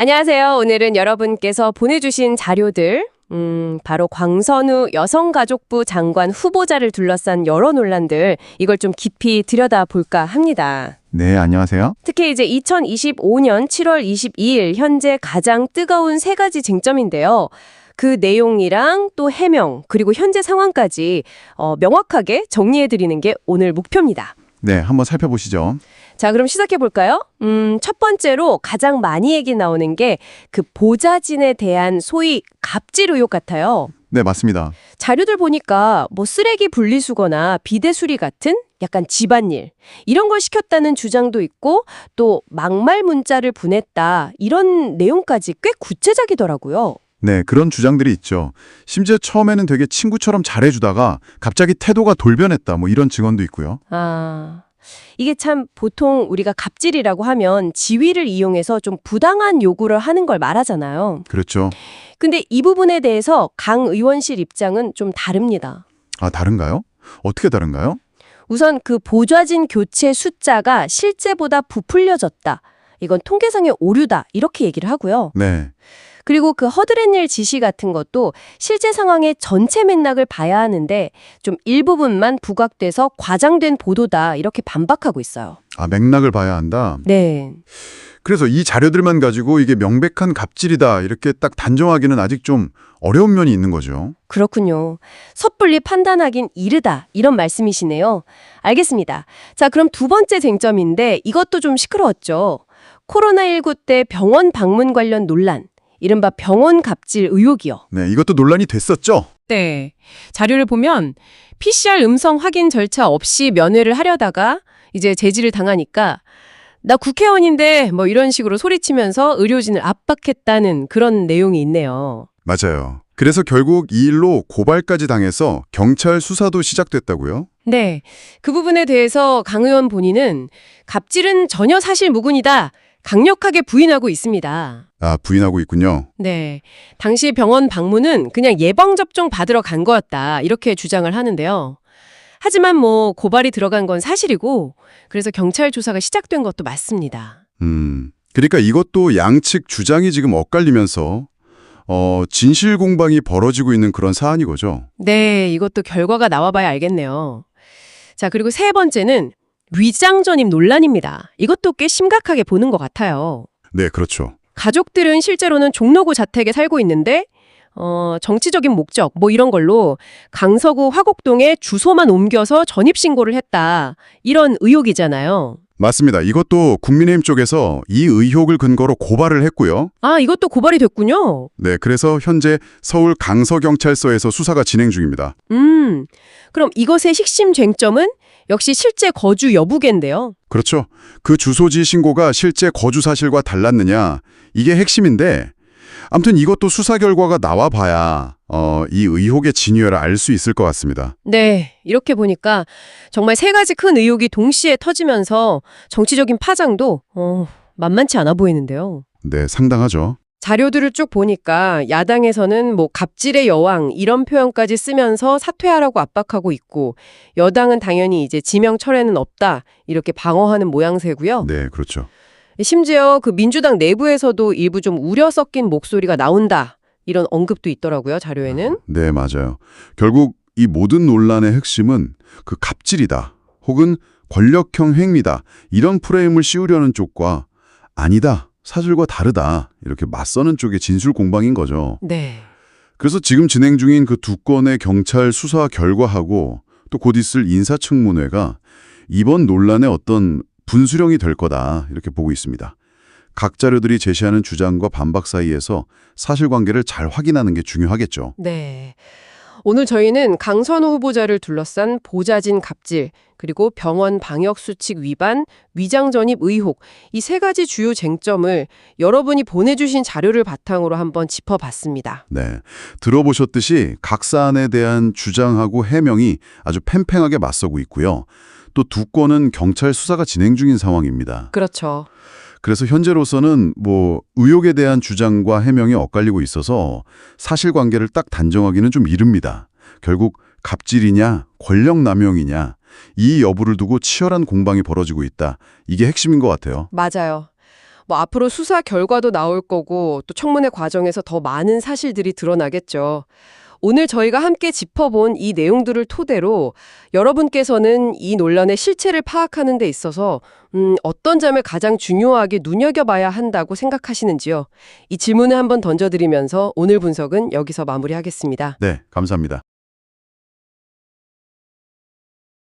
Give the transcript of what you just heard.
안녕하세요. 오늘은 여러분께서 보내주신 자료들, 음, 바로 광선우 여성가족부 장관 후보자를 둘러싼 여러 논란들, 이걸 좀 깊이 들여다볼까 합니다. 네, 안녕하세요. 특히 이제 2025년 7월 22일 현재 가장 뜨거운 세 가지 쟁점인데요. 그 내용이랑 또 해명, 그리고 현재 상황까지 어, 명확하게 정리해드리는 게 오늘 목표입니다. 네, 한번 살펴보시죠. 자, 그럼 시작해 볼까요? 음, 첫 번째로 가장 많이 얘기 나오는 게 그 보좌진에 대한 소위 갑질 의혹 같아요. 네, 맞습니다. 자료들 보니까 뭐 쓰레기 분리수거나 비대 수리 같은 약간 집안일 이런 걸 시켰다는 주장도 있고 또 막말 문자를 보냈다 이런 내용까지 꽤 구체적이더라고요. 네, 그런 주장들이 있죠. 심지어 처음에는 되게 친구처럼 잘해주다가 갑자기 태도가 돌변했다, 뭐 이런 증언도 있고요. 아, 이게 참 보통 우리가 갑질이라고 하면 지위를 이용해서 좀 부당한 요구를 하는 걸 말하잖아요. 그렇죠. 근데 이 부분에 대해서 강 의원실 입장은 좀 다릅니다. 아, 다른가요? 어떻게 다른가요? 우선 그 보좌진 교체 숫자가 실제보다 부풀려졌다. 이건 통계상의 오류다. 이렇게 얘기를 하고요. 네, 그리고 그 허드렛일 지시 같은 것도 실제 상황의 전체 맥락을 봐야 하는데 좀 일부분만 부각돼서 과장된 보도다. 이렇게 반박하고 있어요. 아, 맥락을 봐야 한다. 네. 그래서 이 자료들만 가지고 이게 명백한 갑질이다, 이렇게 딱 단정하기는 아직 좀 어려운 면이 있는 거죠. 그렇군요. 섣불리 판단하긴 이르다. 이런 말씀이시네요. 알겠습니다. 자, 그럼 두 번째 쟁점인데 이것도 좀 시끄러웠죠. 코로나19 때 병원 방문 관련 논란. 이른바 병원 갑질 의혹이요. 네, 이것도 논란이 됐었죠. 네. 자료를 보면 PCR 음성 확인 절차 없이 면회를 하려다가 이제 제지를 당하니까 나 국회의원인데 뭐 이런 식으로 소리치면서 의료진을 압박했다는 그런 내용이 있네요. 맞아요. 그래서 결국 이 일로 고발까지 당해서 경찰 수사도 시작됐다고요? 네. 그 부분에 대해서 강 의원 본인은 갑질은 전혀 사실 무근이다. 강력하게 부인하고 있습니다. 아, 부인하고 있군요. 네. 당시 병원 방문은 그냥 예방접종 받으러 간 거였다. 이렇게 주장을 하는데요. 하지만 뭐 고발이 들어간 건 사실이고 그래서 경찰 조사가 시작된 것도 맞습니다. 음, 그러니까 이것도 양측 주장이 지금 엇갈리면서 어, 진실 공방이 벌어지고 있는 그런 사안이 거죠. 네, 이것도 결과가 나와봐야 알겠네요. 자, 그리고 세 번째는 위장 전입 논란입니다. 이것도 꽤 심각하게 보는 것 같아요. 네, 그렇죠. 가족들은 실제로는 종로구 자택에 살고 있는데 어, 정치적인 목적 뭐 이런 걸로 강서구 화곡동에 주소만 옮겨서 전입 신고를 했다. 이런 의혹이잖아요. 맞습니다. 이것도 국민의힘 쪽에서 이 의혹을 근거로 고발을 했고요. 아, 이것도 고발이 됐군요. 네, 그래서 현재 서울 강서경찰서에서 수사가 진행 중입니다. 음. 그럼 이것의 핵심 쟁점은 역시 실제 거주 여부겠는데요. 그렇죠. 그 주소지 신고가 실제 거주 사실과 달랐느냐 이게 핵심인데 아무튼 이것도 수사 결과가 나와 봐야 어, 이 의혹의 진위를 알 수 있을 것 같습니다. 네, 이렇게 보니까 정말 세 가지 큰 의혹이 동시에 터지면서 정치적인 파장도 어, 만만치 않아 보이는데요. 네, 상당하죠. 자료들을 쭉 보니까 야당에서는 뭐 갑질의 여왕 이런 표현까지 쓰면서 사퇴하라고 압박하고 있고 여당은 당연히 이제 지명 철회는 없다 이렇게 방어하는 모양새고요. 네, 그렇죠. 심지어 그 민주당 내부에서도 일부 좀 우려 섞인 목소리가 나온다 이런 언급도 있더라고요 자료에는. 네, 맞아요. 결국 이 모든 논란의 핵심은 그 갑질이다 혹은 권력형 행위다 이런 프레임을 씌우려는 쪽과 아니다 사실과 다르다 이렇게 맞서는 쪽의 진술 공방인 거죠. 네. 그래서 지금 진행 중인 그 두 건의 경찰 수사 결과하고 또 곧 있을 인사청문회가 이번 논란의 어떤 분수령이 될 거다 이렇게 보고 있습니다. 각 자료들이 제시하는 주장과 반박 사이에서 사실관계를 잘 확인하는 게 중요하겠죠. 네. 오늘 저희는 강선우 후보자를 둘러싼 보좌진 갑질, 그리고 병원 방역 수칙 위반, 위장 전입 의혹 이 세 가지 주요 쟁점을 여러분이 보내주신 자료를 바탕으로 한번 짚어봤습니다. 네, 들어보셨듯이 각 사안에 대한 주장하고 해명이 아주 팽팽하게 맞서고 있고요. 또 두 건은 경찰 수사가 진행 중인 상황입니다. 그렇죠. 그래서 현재로서는 뭐 의혹에 대한 주장과 해명이 엇갈리고 있어서 사실관계를 딱 단정하기는 좀 이릅니다. 결국 갑질이냐 권력 남용이냐 이 여부를 두고 치열한 공방이 벌어지고 있다. 이게 핵심인 것 같아요. 맞아요. 뭐 앞으로 수사 결과도 나올 거고 또 청문회 과정에서 더 많은 사실들이 드러나겠죠. 오늘 저희가 함께 짚어본 이 내용들을 토대로 여러분께서는 이 논란의 실체를 파악하는 데 있어서 음, 어떤 점을 가장 중요하게 눈여겨봐야 한다고 생각하시는지요? 이 질문을 한번 던져드리면서 오늘 분석은 여기서 마무리하겠습니다. 네, 감사합니다.